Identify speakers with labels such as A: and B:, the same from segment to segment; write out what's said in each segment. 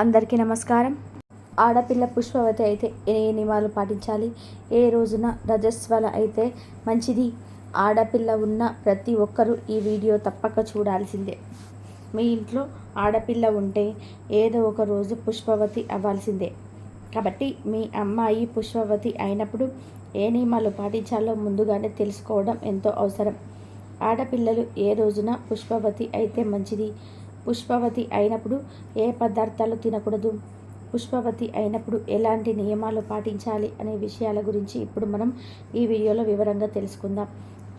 A: అందరికీ నమస్కారం. ఆడపిల్ల పుష్పవతి అయితే ఏ నియమాలు పాటించాలి? ఏ రోజున రజస్వల అయితే మంచిది? ఆడపిల్ల ఉన్న ప్రతి ఒక్కరూ ఈ వీడియో తప్పక చూడాల్సిందే. మీ ఇంట్లో ఆడపిల్ల ఉంటే ఏదో ఒక రోజు పుష్పవతి అవ్వాల్సిందే. కాబట్టి మీ అమ్మాయి పుష్పవతి అయినప్పుడు ఏ నియమాలు పాటించాలో ముందుగానే తెలుసుకోవడం ఎంతో అవసరం. ఆడపిల్లలు ఏ రోజున పుష్పవతి అయితే మంచిది? పుష్పవతి అయినప్పుడు ఏ పదార్థాలు తినకూడదు? పుష్పవతి అయినప్పుడు ఎలాంటి నియమాలు పాటించాలి అనే విషయాల గురించి ఇప్పుడు మనం ఈ వీడియోలో వివరంగా తెలుసుకుందాం.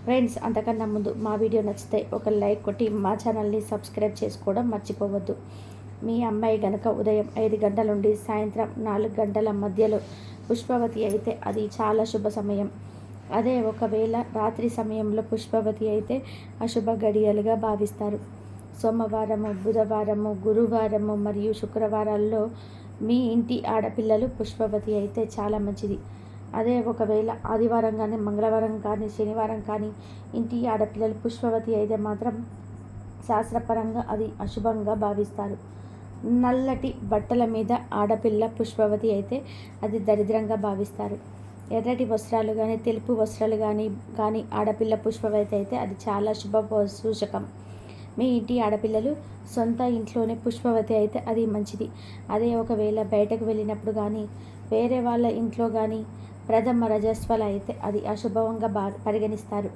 A: ఫ్రెండ్స్ అంతకన్నా ముందు మా వీడియో నచ్చితే ఒక లైక్ కొట్టి మా ఛానల్ని సబ్స్క్రైబ్ చేసుకోవడం మర్చిపోవద్దు. మీ అమ్మాయి గనక ఉదయం ఐదు గంటల నుండి సాయంత్రం నాలుగు గంటల మధ్యలో పుష్పవతి అయితే అది చాలా శుభ సమయం. అదే ఒకవేళ రాత్రి సమయంలో పుష్పవతి అయితే అశుభ గడియలుగా భావిస్తారు. సోమవారము బుధవారము గురువారము మరియు శుక్రవారాల్లో మీ ఇంటి ఆడపిల్లలు పుష్పవతి అయితే చాలా మంచిది. అదే ఒకవేళ ఆదివారం కానీ మంగళవారం కానీ శనివారం కానీ ఇంటి ఆడపిల్లలు పుష్పవతి అయితే మాత్రం శాస్త్రపరంగా అది అశుభంగా భావిస్తారు. నల్లటి బట్టల మీద ఆడపిల్ల పుష్పవతి అయితే అది దరిద్రంగా భావిస్తారు. ఎర్రటి వస్త్రాలు కానీ తెలుపు వస్త్రాలు కానీ కానీ ఆడపిల్ల పుష్పవతి అయితే అది చాలా శుభ సూచకం. మీ ఇంటి ఆడపిల్లలు సొంత ఇంట్లోనే పుష్పవతి అయితే అది మంచిది. అదే ఒకవేళ బయటకు వెళ్ళినప్పుడు కానీ వేరే వాళ్ళ ఇంట్లో కానీ ప్రథమ రజస్వలు అయితే అది అశుభంగా బా పరిగణిస్తారు.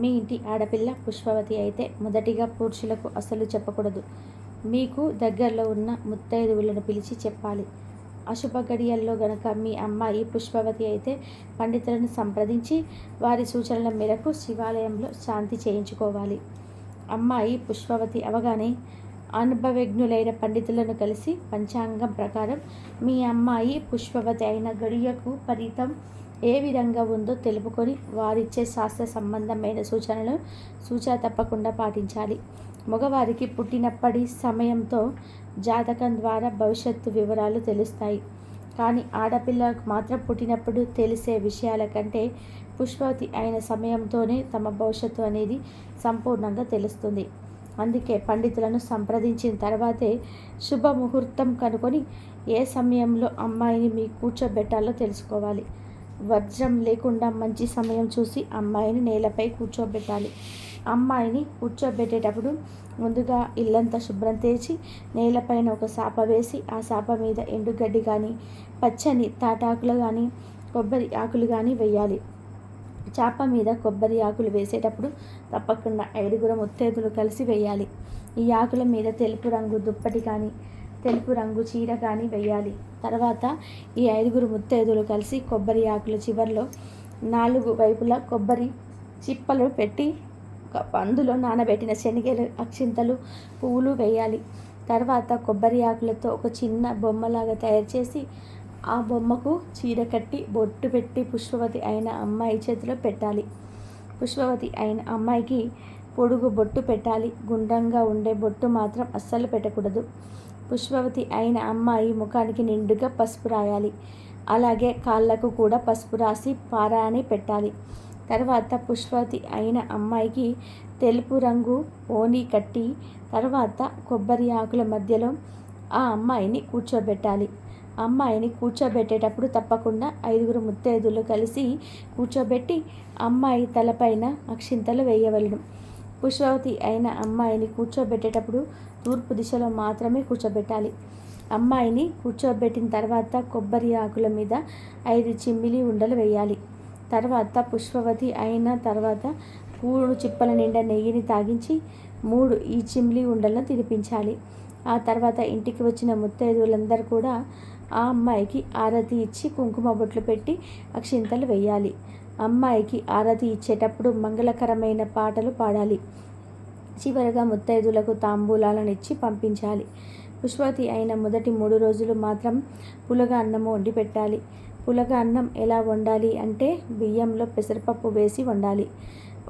A: మీ ఇంటి ఆడపిల్ల పుష్పవతి అయితే మొదటిగా పురుషులకు అసలు చెప్పకూడదు. మీకు దగ్గరలో ఉన్న ముత్తైదువులను పిలిచి చెప్పాలి. అశుభ గడియల్లో గనక మీ అమ్మాయి పుష్పవతి అయితే పండితులను సంప్రదించి వారి సూచనల మేరకు శివాలయంలో శాంతి చేయించుకోవాలి. అమ్మాయి పుష్పవతి అవగానే అనుభవజ్ఞులైన పండితులను కలిసి పంచాంగం ప్రకారం మీ అమ్మాయి పుష్పవతి అయిన గడియకు ఫలితం ఏ విధంగా ఉందో తెలుపుకొని వారిచ్చే శాస్త్ర సంబంధమైన సూచనలు సూచన తప్పకుండా పాటించాలి. మగవారికి పుట్టినప్పటి సమయంతో జాతకం ద్వారా భవిష్యత్తు వివరాలు తెలుస్తాయి. కానీ ఆడపిల్లకు మాత్రం పుట్టినప్పుడు తెలిసే విషయాల కంటే పుష్పవతి అయిన సమయంతోనే తమ భవిష్యత్తు అనేది సంపూర్ణంగా తెలుస్తుంది. అందుకే పండితులను సంప్రదించిన తర్వాతే శుభముహూర్తం కనుకొని ఏ సమయంలో అమ్మాయిని మీ కూర్చోబెట్టాలో తెలుసుకోవాలి. వజ్రం లేకుండా మంచి సమయం చూసి అమ్మాయిని నేలపై కూర్చోబెట్టాలి. అమ్మాయిని కూర్చోబెట్టేటప్పుడు ముందుగా ఇల్లంతా శుభ్రం చేసి నేలపైన ఒక సాప వేసి ఆ సాప మీద ఎండుగడ్డి కానీ పచ్చని తాటాకులు కానీ కొబ్బరి ఆకులు కానీ వేయాలి. చేప మీద కొబ్బరి ఆకులు వేసేటప్పుడు తప్పకుండా ఐదుగురు ముత్తేదులు కలిసి వేయాలి ఈ ఆకుల మీద తెలుపు రంగు దుప్పటి కానీ తెలుపు రంగు చీర కానీ వేయాలి తర్వాత ఈ ఐదుగురు ముత్తైదులు కలిసి కొబ్బరి ఆకుల చివరిలో నాలుగు వైపులా కొబ్బరి చిప్పలు పెట్టి అందులో నానబెట్టిన శనగలు అక్షింతలు పువ్వులు వేయాలి తర్వాత కొబ్బరి ఆకులతో ఒక చిన్న బొమ్మలాగా తయారు చేసి ఆ బొమ్మకు చీర కట్టి బొట్టు పెట్టి పుష్పవతి అయిన అమ్మాయి చేతిలో పెట్టాలి. పుష్పవతి అయిన అమ్మాయికి పొడుగు బొట్టు పెట్టాలి. గుండ్రంగా ఉండే బొట్టు మాత్రం అస్సలు పెట్టకూడదు. పుష్పవతి అయిన అమ్మాయి ముఖానికి నిండుగా పసుపు రాయాలి. అలాగే కాళ్ళకు కూడా పసుపు రాసి పారాని పెట్టాలి. తర్వాత పుష్పవతి అయిన అమ్మాయికి తెలుపు రంగు ఓని కట్టి తర్వాత కొబ్బరి ఆకుల మధ్యలో ఆ అమ్మాయిని కూర్చోబెట్టాలి. అమ్మాయిని కూర్చోబెట్టేటప్పుడు తప్పకుండా ఐదుగురు ముత్తైదులు కలిసి కూర్చోబెట్టి అమ్మాయి తలపైన అక్షింతలు వేయవలను. పుష్పవతి అయిన అమ్మాయిని కూర్చోబెట్టేటప్పుడు తూర్పు దిశలో మాత్రమే కూర్చోబెట్టాలి. అమ్మాయిని కూర్చోబెట్టిన తర్వాత కొబ్బరి ఆకుల మీద ఐదు చిమ్మిలి ఉండలు వేయాలి. తర్వాత పుష్పవతి అయిన తర్వాత మూడు చిప్పల నిండా నెయ్యిని తాగించి మూడు ఈ చిమ్లి ఉండలను తినిపించాలి. ఆ తర్వాత ఇంటికి వచ్చిన ముత్తైదువులందరూ కూడా ఆ అమ్మాయికి ఆరతి ఇచ్చి కుంకుమ బొట్లు పెట్టి అక్షింతలు వేయాలి. అమ్మాయికి ఆరతి ఇచ్చేటప్పుడు మంగళకరమైన పాటలు పాడాలి. చివరగా ముత్తైదులకు తాంబూలాలను ఇచ్చి పంపించాలి. పుష్పవతి అయిన మొదటి మూడు రోజులు మాత్రం పులగ అన్నము వండి పెట్టాలి. పులగ అన్నం ఎలా వండాలి అంటే బియ్యంలో పెసరపప్పు వేసి వండాలి.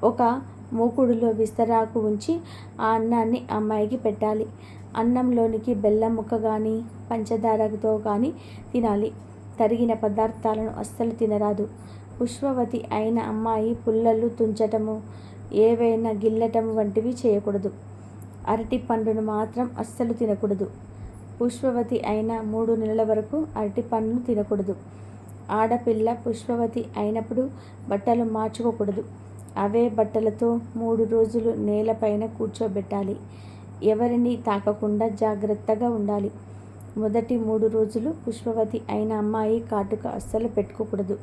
A: ఒక మూకుడులో విస్తరాకు ఉంచి ఆ అన్నాన్ని అమ్మాయికి పెట్టాలి. అన్నంలోనికి బెల్లం ముక్క కానీ పంచదారతో కానీ తినాలి. తరిగిన పదార్థాలను అస్సలు తినరాదు. పుష్పవతి అయిన అమ్మాయి పుల్లలు తుంచటము ఏవైనా గిల్లటము వంటివి చేయకూడదు. అరటి పండును మాత్రం అస్సలు తినకూడదు. పుష్పవతి అయిన మూడు నెలల వరకు అరటి పండును తినకూడదు. ఆడపిల్ల పుష్పవతి అయినప్పుడు బట్టలు మార్చుకోకూడదు. అవే బట్టలతో మూడు రోజులు నేలపైన కూర్చోబెట్టాలి. ఎవరిని తాకకుండా జాగ్రత్తగా ఉండాలి. మొదటి మూడు రోజులు పుష్పవతి అయిన అమ్మాయి కాటుక అస్సలు పెట్టుకోకూడదు.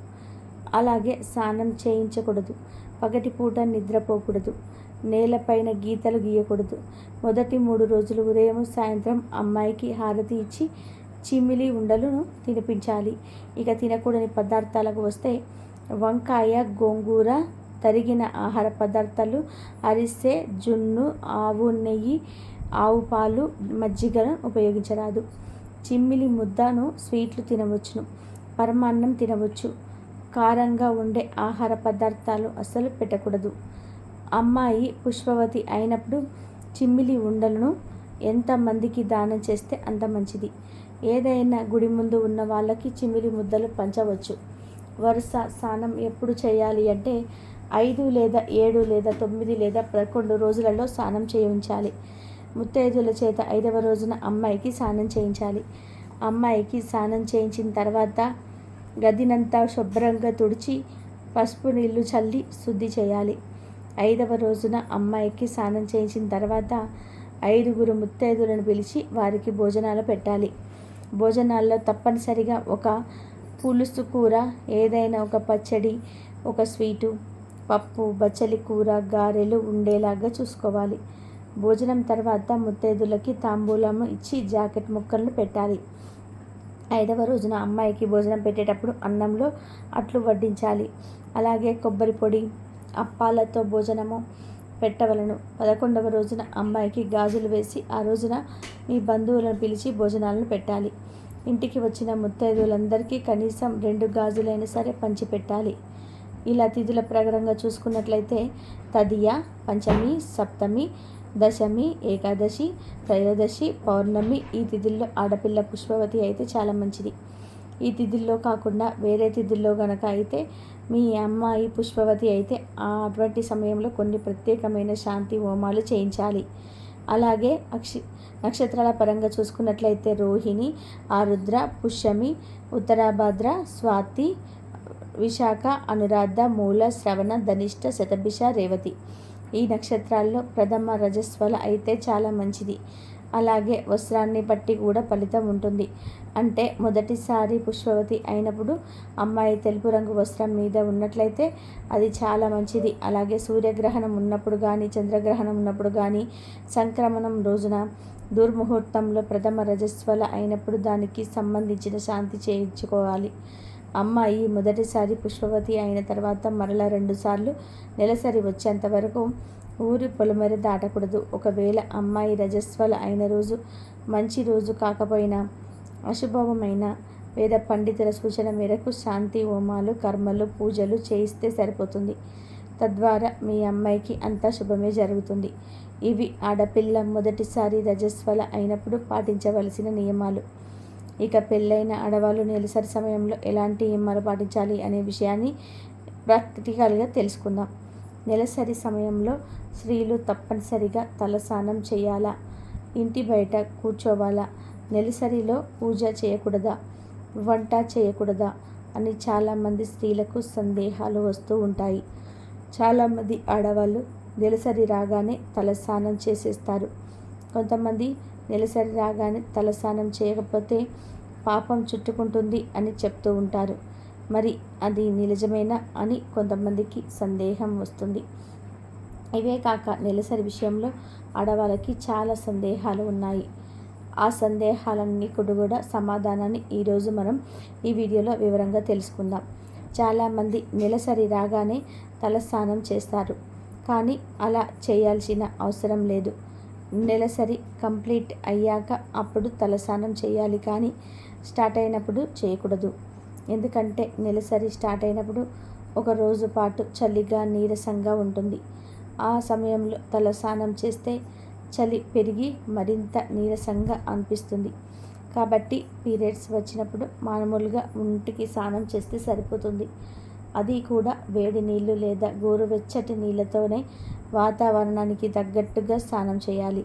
A: అలాగే స్నానం చేయించకూడదు. పగటిపూట నిద్రపోకూడదు. నేలపైన గీతలు గీయకూడదు. మొదటి మూడు రోజులు ఉదయం సాయంత్రం అమ్మాయికి హారతి ఇచ్చి చిమిలి ఉండలను తినిపించాలి. ఇక తినకూడని పదార్థాలకు వస్తే వంకాయ గోంగూర తరిగిన ఆహార పదార్థాలు అరిసె జున్ను ఆవు నెయ్యి ఆవు పాలు మజ్జిగను ఉపయోగించరాదు. చిమ్మిలి ముద్దను స్వీట్లు తినవచ్చును పరమాన్నం తినవచ్చు. కారంగా ఉండే ఆహార పదార్థాలు అస్సలు పెట్టకూడదు. అమ్మాయి పుష్పవతి అయినప్పుడు చిమ్మిలి ఉండలను ఎంతమందికి దానం చేస్తే అంత మంచిది. ఏదైనా గుడి ముందు ఉన్న వాళ్ళకి చిమ్మిలి ముద్దలు పంచవచ్చు. వరుస స్నానం ఎప్పుడు చేయాలి అంటే ఐదు లేదా ఏడు లేదా తొమ్మిది లేదా పదకొండు రోజులలో స్నానం చేయించాలి. ముత్తైదుల చేత ఐదవ రోజున అమ్మాయికి స్నానం చేయించాలి. అమ్మాయికి స్నానం చేయించిన తర్వాత గదినంతా శుభ్రంగా తుడిచి పసుపు నీళ్ళు చల్లి శుద్ధి చేయాలి. ఐదవ రోజున అమ్మాయికి స్నానం చేయించిన తర్వాత ఐదుగురు ముత్తైదులను పిలిచి వారికి భోజనాలు పెట్టాలి. భోజనాల్లో తప్పనిసరిగా ఒక పులుసు కూర ఏదైనా ఒక పచ్చడి ఒక స్వీటు పప్పు బచ్చలి కూర గారెలు ఉండేలాగా చూసుకోవాలి. భోజనం తర్వాత ముత్తైదులకి తాంబూలం ఇచ్చి జాకెట్ ముక్కలను పెట్టాలి. ఐదవ రోజున అమ్మాయికి భోజనం పెట్టేటప్పుడు అన్నంలో అట్లు వడ్డించాలి. అలాగే కొబ్బరి పొడి అప్పాలతో భోజనము పెట్టవలను. పదకొండవ రోజున అమ్మాయికి గాజులు వేసి ఆ రోజున మీ బంధువులను పిలిచి భోజనాలను పెట్టాలి. ఇంటికి వచ్చిన ముత్తైదులందరికీ కనీసం రెండు గాజులైనా సరే పంచిపెట్టాలి. ఇలా తిథుల ప్రకారంగా చూసుకున్నట్లయితే తదియ పంచమి సప్తమి దశమి ఏకాదశి త్రయోదశి పౌర్ణమి ఈ తిథుల్లో ఆడపిల్ల పుష్పవతి అయితే చాలా మంచిది. ఈ తిథుల్లో కాకుండా వేరే తిథుల్లో గనక అయితే మీ అమ్మాయి పుష్పవతి అయితే అటువంటి సమయంలో కొన్ని ప్రత్యేకమైన శాంతి హోమాలు చేయించాలి. అలాగే అక్షి నక్షత్రాల పరంగా చూసుకున్నట్లయితే రోహిణి ఆరుద్ర పుష్యమి ఉత్తరాభద్ర స్వాతి విశాఖ అనురాధ మూల శ్రవణ ధనిష్ట శతభిష రేవతి. ఈ నక్షత్రాల్లో ప్రథమ రజస్వల అయితే చాలా మంచిది. అలాగే వస్త్రాన్ని బట్టి కూడా ఫలితం ఉంటుంది. అంటే మొదటిసారి పుష్పవతి అయినప్పుడు అమ్మాయి తెలుపు రంగు వస్త్రం మీద ఉన్నట్లయితే అది చాలా మంచిది. అలాగే సూర్యగ్రహణం ఉన్నప్పుడు కానీ చంద్రగ్రహణం ఉన్నప్పుడు కానీ సంక్రమణం రోజున దుర్ముహూర్తంలో ప్రథమ రజస్వల అయినప్పుడు దానికి సంబంధించిన శాంతి చేయించుకోవాలి. అమ్మాయి మొదటిసారి పుష్పవతి అయిన తర్వాత మరలా రెండుసార్లు నెలసరి వచ్చేంత వరకు ఊరి పొలమరి దాటకూడదు. ఒకవేళ అమ్మాయి రజస్వల అయిన రోజు మంచి రోజు కాకపోయినా అశుభవమైన వేద పండితుల సూచన మేరకు శాంతి హోమాలు కర్మలు పూజలు చేయిస్తే సరిపోతుంది. తద్వారా మీ అమ్మాయికి అంతా శుభమే జరుగుతుంది. ఇవి ఆడపిల్ల మొదటిసారి రజస్వల అయినప్పుడు పాటించవలసిన నియమాలు. ఇక పెళ్ళైన ఆడవాళ్ళు నెలసరి సమయంలో ఎలాంటి నియమాలు పాటించాలి అనే విషయాన్ని ప్రాక్టికల్గా తెలుసుకుందాం. నెలసరి సమయంలో స్త్రీలు తప్పనిసరిగా తలస్నానం చేయాలా? ఇంటి బయట కూర్చోవాలా? నెలసరిలో పూజ చేయకూడదా? వంట చేయకూడదా? అని చాలామంది స్త్రీలకు సందేహాలు వస్తూ ఉంటాయి. చాలామంది ఆడవాళ్ళు నెలసరి రాగానే తలస్నానం చేసేస్తారు. కొంతమంది నెలసరి రాగానే తలస్నానం చేయకపోతే పాపం చుట్టుకుంటుంది అని చెప్తూ ఉంటారు. మరి అది నిజమేనా అని కొంతమందికి సందేహం వస్తుంది. ఇవే కాక నెలసరి విషయంలో ఆడవాళ్ళకి చాలా సందేహాలు ఉన్నాయి. ఆ సందేహాలన్నీ కూడా సమాధానాన్ని ఈరోజు మనం ఈ వీడియోలో వివరంగా తెలుసుకుందాం. చాలామంది నెలసరి రాగానే తలస్నానం చేస్తారు. కానీ అలా చేయాల్సిన అవసరం లేదు. నెలసరి కంప్లీట్ అయ్యాక అప్పుడు తలస్నానం చేయాలి కానీ స్టార్ట్ అయినప్పుడు చేయకూడదు. ఎందుకంటే నెలసరి స్టార్ట్ అయినప్పుడు ఒక రోజు పాటు చలిగా నీరసంగా ఉంటుంది. ఆ సమయంలో తలస్నానం చేస్తే చలి పెరిగి మరింత నీరసంగా అనిపిస్తుంది. కాబట్టి పీరియడ్స్ వచ్చినప్పుడు మామూలుగా ఒంటికి స్నానం చేస్తే సరిపోతుంది. అది కూడా వేడి నీళ్ళు లేదా గోరువెచ్చటి నీళ్ళతోనే వాతావరణానికి తగ్గట్టుగా స్నానం చేయాలి.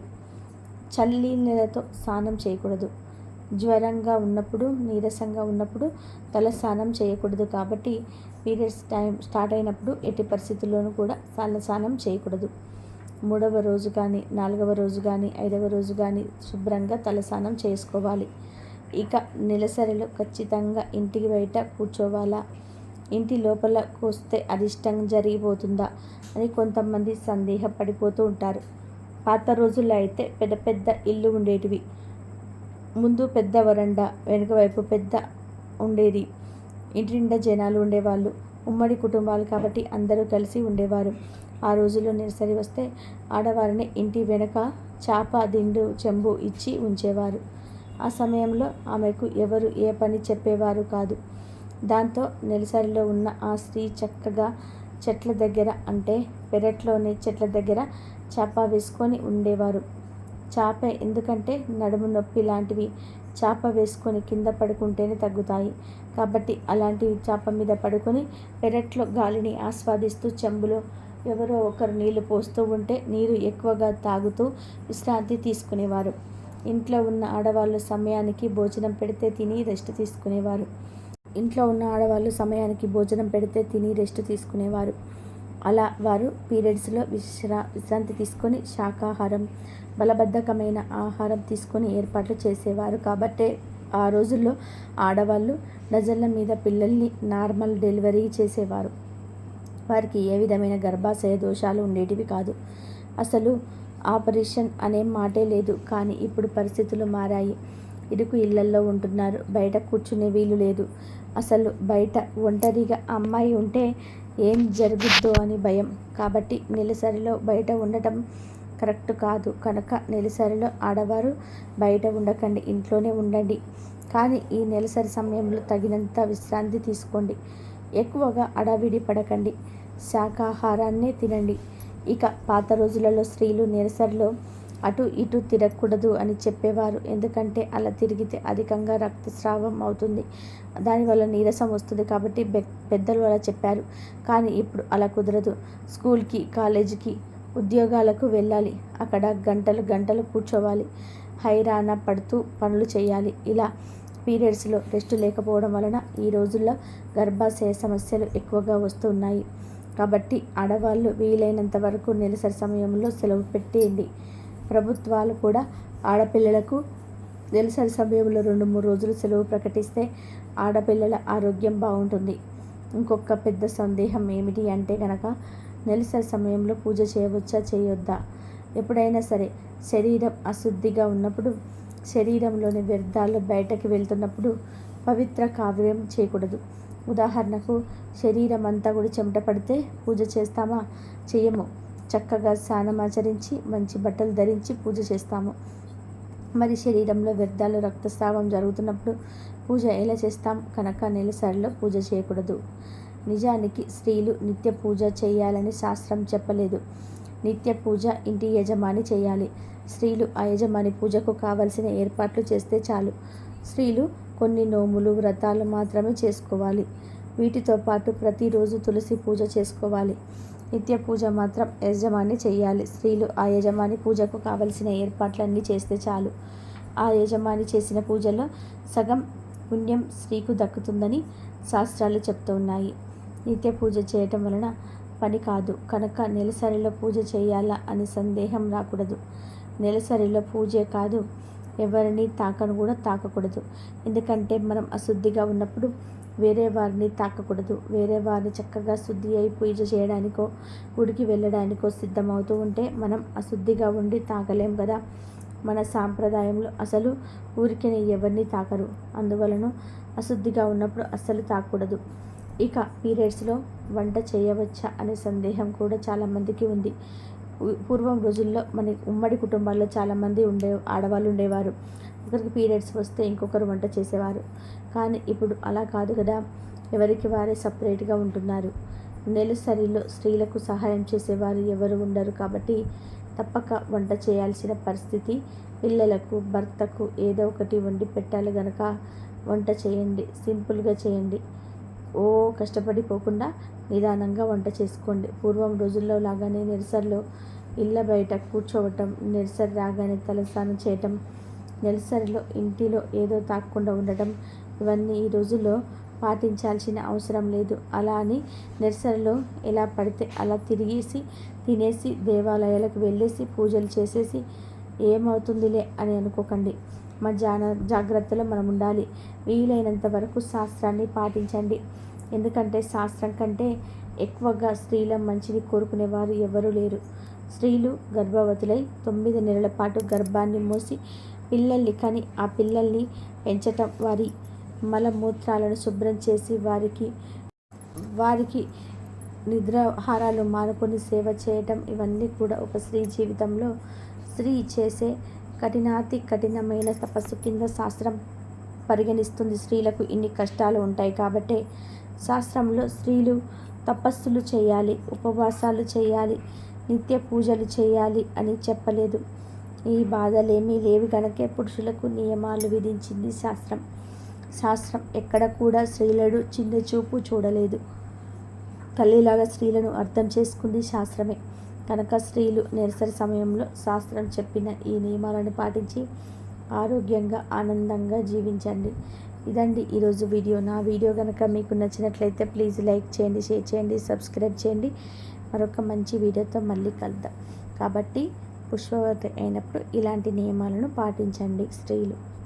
A: చల్లి నీళ్ళతో స్నానం చేయకూడదు. జ్వరంగా ఉన్నప్పుడు నీరసంగా ఉన్నప్పుడు తలస్నానం చేయకూడదు కాబట్టి పీరియడ్స్ టైం స్టార్ట్ అయినప్పుడు ఎట్టి పరిస్థితుల్లోనూ కూడా తలస్నానం చేయకూడదు. మూడవ రోజు కానీ నాలుగవ రోజు కానీ ఐదవ రోజు కానీ శుభ్రంగా తలస్నానం చేసుకోవాలి. ఇక నెలసరిలో ఖచ్చితంగా ఇంటికి బయట కూర్చోవాలా? ఇంటి లోపలకు వస్తే అదిష్టం జరిగిపోతుందా అని కొంతమంది సందేహపడిపోతూ ఉంటారు. పాత రోజుల్లో అయితే పెద్ద పెద్ద ఇల్లు ఉండేటివి. ముందు పెద్ద వరండా వెనుక వైపు పెద్ద ఉండేది. ఇంటి నిండా జనాలు ఉండేవాళ్ళు ఉమ్మడి కుటుంబాలు కాబట్టి అందరూ కలిసి ఉండేవారు. ఆ రోజుల్లో నిరసరి వస్తే ఆడవారిని ఇంటి వెనక చాప దిండు చెంబు ఇచ్చి ఉంచేవారు. ఆ సమయంలో ఆమెకు ఎవరు ఏ పని చెప్పేవారు కాదు. దాంతో నెలసరిలో ఉన్న ఆ స్త్రీ చక్కగా చెట్ల దగ్గర అంటే పెరట్లోని చెట్ల దగ్గర చాప వేసుకొని ఉండేవారు. చాప ఎందుకంటే నడుము నొప్పి లాంటివి చాప వేసుకొని కింద పడుకుంటేనే తగ్గుతాయి. కాబట్టి అలాంటివి చాప మీద పడుకొని పెరట్లో గాలిని ఆస్వాదిస్తూ చెంబులో ఎవరో ఒకరు నీళ్ళు పోస్తూ ఉంటే నీరు ఎక్కువగా తాగుతూ విశ్రాంతి తీసుకునేవారు. ఇంట్లో ఉన్న ఆడవాళ్ళు సమయానికి భోజనం పెడితే తిని రెస్ట్ తీసుకునేవారు. ఇంట్లో ఉన్న ఆడవాళ్ళు సమయానికి భోజనం పెడితే తిని రెస్ట్ తీసుకునేవారు. అలా వారు పీరియడ్స్లో విశ్రా విశ్రాంతి తీసుకొని శాకాహారం బలబద్ధకమైన ఆహారం తీసుకొని ఏర్పాట్లు చేసేవారు. కాబట్టే ఆ రోజుల్లో ఆడవాళ్ళు డజన్ల మీద పిల్లల్ని నార్మల్ డెలివరీ చేసేవారు. వారికి ఏ విధమైన గర్భాశయ దోషాలు ఉండేటివి కాదు. అసలు ఆపరేషన్ అనే మాటే లేదు. కానీ ఇప్పుడు పరిస్థితులు మారాయి. ఇరుకు ఇళ్ళల్లో ఉంటున్నారు. బయట కూర్చునే వీలు లేదు. అసలు బయట ఒంటరిగా అమ్మాయి ఉంటే ఏం జరుగుద్దో అని భయం. కాబట్టి నెలసరిలో బయట ఉండటం కరెక్ట్ కాదు. కనుక నెలసరిలో ఆడవారు బయట ఉండకండి. ఇంట్లోనే ఉండండి. కానీ ఈ నెలసరి సమయంలో తగినంత విశ్రాంతి తీసుకోండి. ఎక్కువగా అడవిడి పడకండి. శాకాహారాన్నే తినండి. ఇక పాత రోజులలో స్త్రీలు నెలసరిలో అటు ఇటు తిరగకూడదు అని చెప్పేవారు. ఎందుకంటే అలా తిరిగితే అధికంగా రక్తస్రావం అవుతుంది. దానివల్ల నీరసం వస్తుంది కాబట్టి పెద్దలు అలా చెప్పారు. కానీ ఇప్పుడు అలా కుదరదు. స్కూల్కి కాలేజీకి ఉద్యోగాలకు వెళ్ళాలి. అక్కడ గంటలు గంటలు కూర్చోవాలి. హైరాణ పడుతూ పనులు చేయాలి. ఇలా పీరియడ్స్లో రెస్ట్ లేకపోవడం వలన ఈ రోజుల్లో గర్భాశయ సమస్యలు ఎక్కువగా వస్తున్నాయి. కాబట్టి ఆడవాళ్ళు వీలైనంత వరకు నెలసరి సమయంలో సెలవు పెట్టేయండి. ప్రభుత్వాలు కూడా ఆడపిల్లలకు నెలసరి సమయంలో రెండు మూడు రోజులు సెలవు ప్రకటిస్తే ఆడపిల్లల ఆరోగ్యం బాగుంటుంది. ఇంకొక పెద్ద సందేహం ఏమిటి అంటే కనుక నెలసరి సమయంలో పూజ చేయవచ్చా చేయొద్దా? ఎప్పుడైనా సరే శరీరం అశుద్ధిగా ఉన్నప్పుడు శరీరంలోని వ్యర్థాలు బయటకు వెళ్తున్నప్పుడు పవిత్ర కావ్యం చేయకూడదు. ఉదాహరణకు శరీరం అంతా కూడా చెమట పడితే పూజ చేస్తామా చేయము చక్కగా స్నానం ఆచరించి మంచి బట్టలు ధరించి పూజ చేస్తాము. మరి శరీరంలో వ్యర్థాలు రక్తస్రావం జరుగుతున్నప్పుడు పూజ ఎలా చేస్తాం? కనుక నెలసరిలో పూజ చేయకూడదు. నిజానికి స్త్రీలు నిత్య పూజ చేయాలని శాస్త్రం చెప్పలేదు. నిత్య పూజ ఇంటి యజమాని చేయాలి. స్త్రీలు ఆ యజమాని పూజకు కావలసిన ఏర్పాట్లు చేస్తే చాలు. స్త్రీలు కొన్ని నోములు వ్రతాలు మాత్రమే చేసుకోవాలి. వీటితో పాటు ప్రతిరోజు తులసి పూజ చేసుకోవాలి. నిత్య పూజ మాత్రం యజమాని చేయాలి స్త్రీలు ఆ యజమాని పూజకు కావలసిన ఏర్పాట్లన్నీ చేస్తే చాలు. ఆ యజమాని చేసిన పూజలో సగం పుణ్యం స్త్రీకు దక్కుతుందని శాస్త్రాలు చెప్తూ ఉన్నాయి నిత్య పూజ చేయటం వలన పని కాదు. కనుక నెలసరిలో పూజ చేయాలా అని సందేహం రాకూడదు. నెలసరిలో పూజే కాదు. ఎవరిని తాకను కూడా తాకకూడదు. ఎందుకంటే మనం అశుద్ధిగా ఉన్నప్పుడు వేరే వారిని తాకకూడదు. వేరే వారిని చక్కగా శుద్ధి అయి పూజ చేయడానికో గుడికి వెళ్ళడానికో సిద్ధమవుతూ ఉంటే మనం అశుద్ధిగా ఉండి తాకలేం కదా. మన సాంప్రదాయంలో అసలు ఊరికే ఎవరిని తాకరు. అందువలన అశుద్ధిగా ఉన్నప్పుడు అస్సలు తాకూడదు. ఇక పీరియడ్స్లో వంట చేయవచ్చా అనే సందేహం కూడా చాలామందికి ఉంది. పూర్వం రోజుల్లో మన ఉమ్మడి కుటుంబాల్లో చాలామంది ఉండే ఆడవాళ్ళు ఉండేవారు. ఒకరికి పీరియడ్స్ వస్తే ఇంకొకరు వంట చేసేవారు. కానీ ఇప్పుడు అలా కాదు కదా. ఎవరికి వారే సపరేట్గా ఉంటున్నారు. నెలసరిలో స్త్రీలకు సహాయం చేసేవారు ఎవరు ఉండరు కాబట్టి తప్పక వంట చేయాల్సిన పరిస్థితి. పిల్లలకు భర్తకు ఏదో ఒకటి వండి పెట్టాలి గనక వంట చేయండి. సింపుల్గా చేయండి. ఓ కష్టపడిపోకుండా నిదానంగా వంట చేసుకోండి. పూర్వం రోజుల్లో లాగానే నిరసరిలో ఇళ్ళ బయట కూర్చోవటం నిరసరి రాగానే తలస్నానం చేయటం నెలసరిలో ఇంటిలో ఏదో తాకుండా ఉండటం ఇవన్నీ ఈ రోజుల్లో పాటించాల్సిన అవసరం లేదు. అలా అని నెలసరిలో ఎలా పడితే అలా తిరిగేసి తినేసి దేవాలయాలకు వెళ్ళేసి పూజలు చేసేసి ఏమవుతుందిలే అని అనుకోకండి. మా జాన జాగ్రత్తలో మనం ఉండాలి. వీలైనంత వరకు శాస్త్రాన్ని పాటించండి. ఎందుకంటే శాస్త్రం కంటే ఎక్కువగా స్త్రీల మంచిని కోరుకునేవారు ఎవరూ లేరు. స్త్రీలు గర్భవతులై తొమ్మిది నెలల పాటు గర్భాన్ని మోసి పిల్లల్ని కని ఆ పిల్లల్ని పెంచటం వారి మలమూత్రాలను శుభ్రం చేసి వారికి వారికి నిద్రాహారాలు మానుకొని సేవ చేయటం ఇవన్నీ కూడా ఒక స్త్రీ జీవితంలో స్త్రీ చేసే కఠినాతి కఠినమైన తపస్సు కింద శాస్త్రం పరిగణిస్తుంది. స్త్రీలకు ఇన్ని కష్టాలు ఉంటాయి కాబట్టి శాస్త్రంలో స్త్రీలు తపస్సులు చేయాలి ఉపవాసాలు చేయాలి నిత్య పూజలు చేయాలి అని చెప్పలేదు. ఈ బాధలేమీ లేవు గనకే పురుషులకు నియమాలు విధించింది శాస్త్రం. శాస్త్రం ఎక్కడ కూడా స్త్రీలను చిన్న చూపు చూడలేదు. తల్లిలాగా స్త్రీలను అర్థం చేసుకుంది శాస్త్రమే. కనుక స్త్రీలు నిరసన సమయంలో శాస్త్రం చెప్పిన ఈ నియమాలను పాటించి ఆరోగ్యంగా ఆనందంగా జీవించండి. ఇదండి ఈరోజు వీడియో. నా వీడియో కనుక మీకు నచ్చినట్లయితే ప్లీజ్ లైక్ చేయండి షేర్ చేయండి సబ్స్క్రైబ్ చేయండి. మరొక మంచి వీడియోతో మళ్ళీ కలుద్దాం. కాబట్టి పుష్పవతి అయినప్పుడు ఇలాంటి నియమాలను పాటించండి. స్త్రీలు